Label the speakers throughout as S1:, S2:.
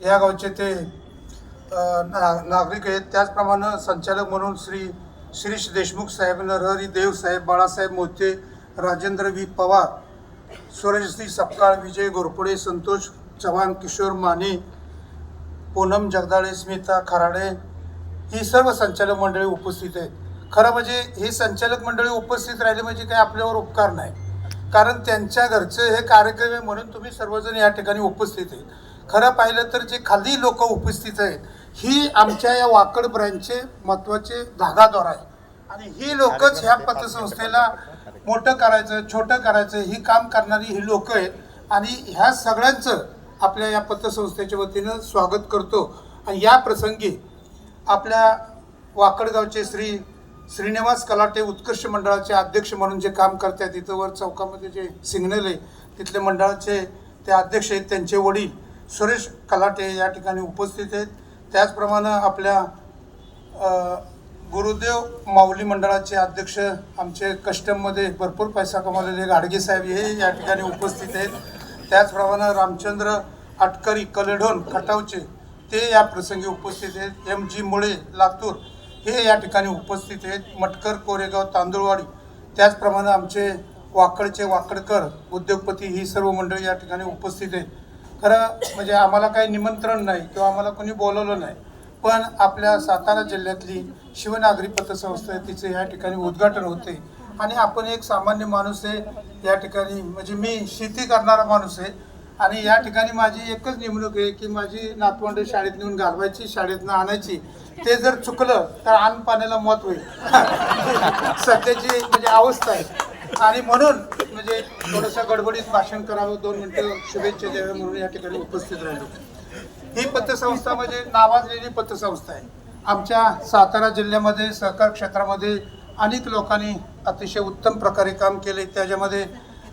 S1: या गावचे ते ना नागरिक आहेत. त्याचप्रमाणे संचालक म्हणून श्री शिरीष देशमुख साहेब नरहरी देव साहेब बाळासाहेब मोते राजेंद्र व्ही. पवार सूरजश्री सपकाळ विजय घोरपडे संतोष चव्हाण किशोर माने पूनम जगदाळे स्मिता खराडे ही सर्व संचालक मंडळी उपस्थित आहेत. खरं म्हणजे हे संचालक मंडळी उपस्थित राहिले म्हणजे काही आपल्यावर उपकार नाही. कारण त्यांच्या घरचे हे कार्यक्रम आहे म्हणून तुम्ही सर्वजण या ठिकाणी उपस्थित आहेत. खरं पाहिलं तर जे खाली लोक उपस्थित आहेत ही आमच्या या वाकड ब्रँचचे महत्त्वाचे धागाद्वार आहे आणि ही लोकच ह्या पतसंस्थेला मोठं करायचं छोटं करायचं ही काम करणारी ही लोक आहेत. आणि ह्या सगळ्यांचं आपल्या या पतसंस्थेच्या वतीनं स्वागत करतो. आणि या प्रसंगी आपल्या वाकडगावचे श्री श्रीनिवास कलाटे उत्कर्ष मंडळाचे अध्यक्ष म्हणून जे काम करतात इथं वर चौकामध्ये जे सिग्नल आहे तिथले मंडळाचे ते अध्यक्ष आहेत त्यांचे वडील. सुरेश कलाटे या ठिकाणी उपस्थित आहेत. त्याचप्रमाणे आपल्या गुरुदेव माऊली मंडळाचे अध्यक्ष आमचे कस्टममध्ये भरपूर पैसा कमावलेले गाडगे साहेब हे या ठिकाणी उपस्थित आहेत. त्याचप्रमाणे रामचंद्र आटकरी कलेढोन खटावचे ते या प्रसंगी उपस्थित आहेत. एम जी मुळे लातूर हे या ठिकाणी उपस्थित आहेत. मटकर कोरेगाव तांदूळवाडी त्याचप्रमाणे आमचे वाकडचे वाकडकर उद्योगपती ही सर्व मंडळी या ठिकाणी उपस्थित आहेत. खरं म्हणजे आम्हाला काही निमंत्रण नाही किंवा आम्हाला कोणी बोलवलं नाही. पण आपल्या सातारा जिल्ह्यातली शिवनागरी पतसंस्था आहे, तिचे या ठिकाणी उद्घाटन होते. आणि आपण एक सामान्य माणूस आहे या ठिकाणी म्हणजे मी शेती करणारा माणूस आहे. आणि या ठिकाणी माझी एकच नेमणूक आहे की माझी नातवंड शाळेत नेऊन घालवायची शाळेतनं आणायची. ते जर चुकलं तर अन्न पाण्याला मत होईल. सध्याची म्हणजे अवस्था आहे. आणि म्हणून म्हणजे थोडंसं गडबडीत भाषण करावं दोन मिनिटं शुभेच्छा द्याव्या म्हणून या ठिकाणी उपस्थित राहिलो. ही पतसंस्था म्हणजे नावाजलेली पतसंस्था आहे. आमच्या सातारा जिल्ह्यामध्ये सहकार क्षेत्रामध्ये अनेक लोकांनी अतिशय उत्तम प्रकारे काम केले. त्याच्यामध्ये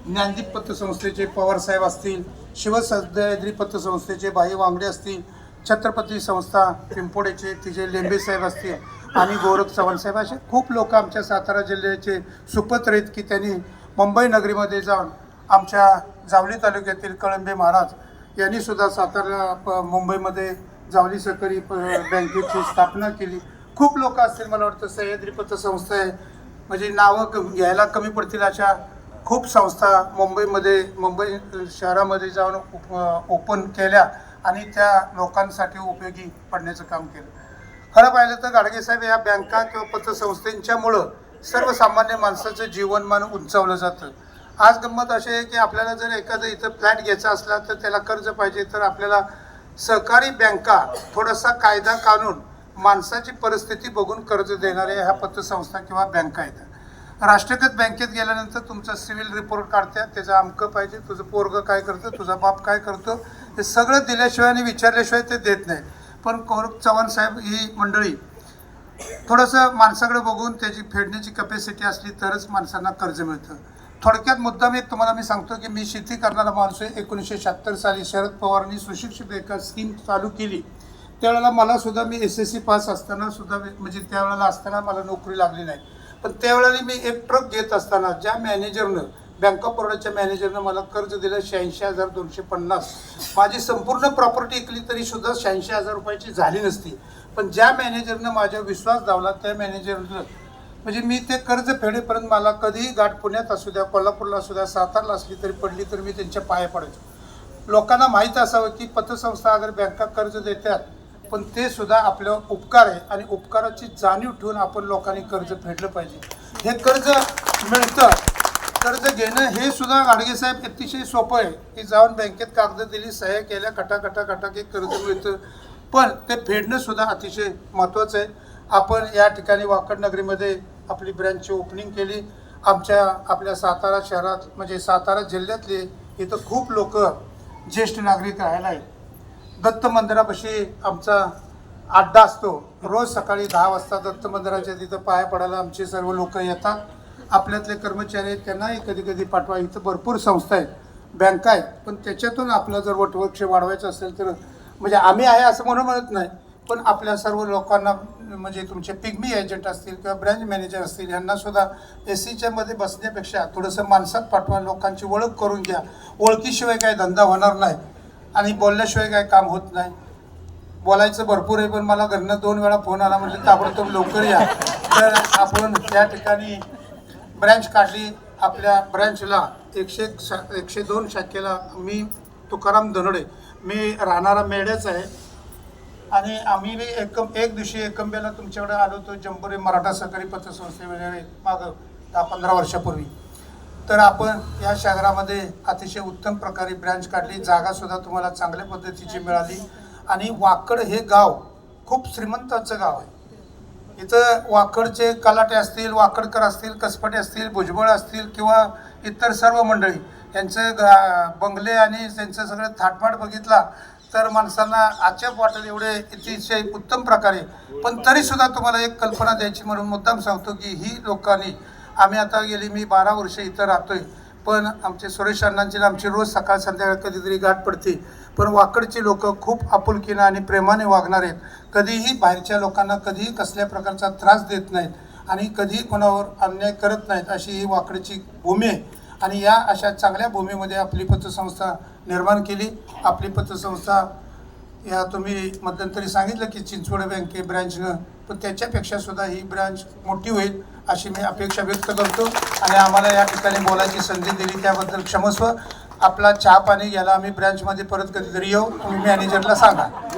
S1: ज्ञानदीप पतसंस्थेचे पवारसाहेब असतील शिवसह्याद्री पतसंस्थेचे बाई वांगडे असतील छत्रपती संस्था पिंपोडेचे तिचे लेंबे साहेब असतील आणि गोरख चव्हाण साहेब असे खूप लोक आमच्या सातारा जिल्ह्याचे सुपत्र आहेत की त्यांनी मुंबई नगरीमध्ये जाऊन आमच्या जावली तालुक्यातील कळंबे महाराज यांनी सुद्धा सातारा प- मुंबईमध्ये जावली सहकारी प- बँकेची स्थापना केली. खूप लोक असतील मला वाटतं सह्याद्री पतसंस्था आहे. म्हणजे नावं घ्यायला कमी पडतील अशा खूप संस्था मुंबईमध्ये मुंबई शहरामध्ये जाऊन उप- ओपन केल्या आणि त्या लोकांसाठी उपयोगी पडण्याचं काम केलं. खरं पाहिलं तर गाडगेसाहेब या बँका किंवा पतसंस्थेंच्यामुळं सर्वसामान्य माणसाचं जीवनमान उंचावलं जातं. आज गंमत अशी आहे की आपल्याला जर एखादं इथं फ्लॅट घ्यायचा असला तर त्याला कर्ज पाहिजे तर आपल्याला सहकारी बँका थोडासा कायदा कानून माणसाची परिस्थिती बघून कर्ज देणाऱ्या ह्या पतसंस्था किंवा बँका आहेत. राष्ट्रगत बँकेत गेल्यानंतर तुमचा सिव्हिल रिपोर्ट काढतात त्याचं अमकं पाहिजे तुझं पोरगं काय करतं तुझा बाप काय करतो हे सगळं दिल्याशिवाय आणि विचारल्याशिवाय ते देत नाही पण कौरव चव्हाण साहेब ही मंडळी थोडंसं माणसाकडे बघून त्याची फेडण्याची कपॅसिटी असली तरच माणसांना कर्ज मिळतं. थोडक्यात मुद्दाम एक तुम्हाला मी सांगतो की मी शेती करणारा माणूस आहे. एकोणीसशे शहात्तर साली शरद पवारांनी सुशिक्षित एका स्कीम चालू केली. त्यावेळेला मला सुद्धा मी एस एस सी पास असताना सुद्धा मी- म्हणजे त्यावेळेला असताना मला नोकरी लागली नाही. पण त्यावेळेला मी एक ट्रक घेत असताना ज्या मॅनेजरनं बँक ऑफ बरोडाच्या मॅनेजरनं मला कर्ज दिलं शहाऐंशी हजार दोनशे पन्नास. माझी संपूर्ण प्रॉपर्टी ऐकली तरी सुद्धा शहाऐंशी हजार रुपयाची झाली नसती. पण ज्या मॅनेजरनं माझ्यावर विश्वास धावला त्या मॅनेजरनं म्हणजे मी ते कर्ज फेडेपर्यंत मला कधीही गाठ पुण्यात असू द्या कोल्हापूरला असू द्या सातारला असली तरी पडली तर मी त्यांच्या पाया पडायचो. लोकांना माहीत असावं की पतसंस्था अगर बँका कर्ज देतात पण ते सुद्धा आपल्यावर उपकार आहे आणि उपकाराची जाणीव ठेवून आपण लोकांनी कर्ज फेडलं पाहिजे. हे कर्ज मिळतं. कर्ज घेणं हे सुद्धा गाडगेसाहेब अतिशय सोपं आहे. की जाऊन बँकेत कागद दिली सह्या केल्या खटाखटा खटाक एक कर्ज मिळतं. पण ते फेडणं सुद्धा अतिशय महत्त्वाचं आहे. आपण या ठिकाणी वाकड नगरीमध्ये आपली ब्रँचची ओपनिंग केली. आमच्या आपल्या सातारा शहरात म्हणजे सातारा जिल्ह्यातले इथं खूप लोक ज्येष्ठ नागरिक राहायला आहेत. दत्त मंदिरापाशी आमचा अड्डा असतो. रोज सकाळी दहा वाजता दत्त मंदिराच्या तिथं पाया पडायला आमचे सर्व लोक येतात. आपल्यातले कर्मचारी आहेत त्यांनाही कधी कधी पाठवा. इथं भरपूर संस्था आहेत बँका आहेत. पण त्याच्यातून आपलं जर वटवृक्ष वाढवायचं असेल तर म्हणजे आम्ही आहे असं म्हणून म्हणत नाही. पण आपल्या सर्व लोकांना म्हणजे तुमचे पिग्मी एजंट असतील किंवा ब्रँच मॅनेजर असतील यांना सुद्धा एस सीच्या मध्ये बसण्यापेक्षा थोडंसं माणसात पाठवा लोकांची ओळख करून घ्या. ओळखीशिवाय काय धंदा होणार नाही. आणि बोलल्याशिवाय काय काम होत नाही. बोलायचं भरपूर आहे पण मला घरनं दोन वेळा फोन आला म्हणजे ताबडतोब लवकर या. तर आपण त्या ठिकाणी ब्रँच काढली. आपल्या ब्रँचला एकशे शा एकशे दोन शाखेला मी तुकाराम धनडे मी राहणारा मेढेच आहे. आणि आम्ही बी एकम एक दिवशी एकंब्याला तुमच्याकडे आलो होतो जंबोरी मराठा सहकारी पतसंस्थे वगैरे मागं दहा पंधरा वर्षापूर्वी. तर आपण या शहरामध्ये अतिशय उत्तम प्रकारे ब्रँच काढली. जागासुद्धा तुम्हाला चांगल्या पद्धतीची मिळाली. आणि वाकड हे गाव खूप श्रीमंताचं गाव आहे. इथं वाकडचे कलाटे असतील वाकडकर असतील कसपटे असतील भुजबळ असतील किंवा इतर सर्व मंडळी त्यांचं गा बंगले आणि त्यांचं सगळं थाटमाट बघितला तर माणसांना आचेप वाटेल एवढे अतिशय उत्तम प्रकारे. पण तरीसुद्धा तुम्हाला एक कल्पना द्यायची म्हणून मुद्दाम सांगतो की ही लोकांनी आम्ही आता गेली मी बारा वर्ष इथं राहतोय पण आमचे सुरेश अण्णांची आमची रोज सकाळ संध्याकाळ कधीतरी गाठ पडते पण वाकडची लोक खूप आपुलकीनं आणि प्रेमाने वागणार आहेत. कधीही बाहेरच्या लोकांना कधीही कसल्या प्रकारचा त्रास देत नाहीत आणि कधीही कोणावर अन्याय करत नाहीत अशी ही वाकडची भूमी आहे. आणि या अशा चांगल्या भूमीमध्ये आपली पतसंस्था निर्माण केली. आपली पतसंस्था या तुम्ही मध्यंतरी सांगितलं की चिंचवड बँके ब्रँचनं पण त्याच्यापेक्षा सुद्धा ही ब्रँच मोठी होईल अशी मी अपेक्षा व्यक्त करतो. आणि आम्हाला या ठिकाणी बोलायची संधी दिली त्याबद्दल क्षमस्व. आपला चहा पाणी याला आम्ही ब्रँचमध्ये परत कधीतरी येऊ. तुम्ही मॅनेजरला सांगा.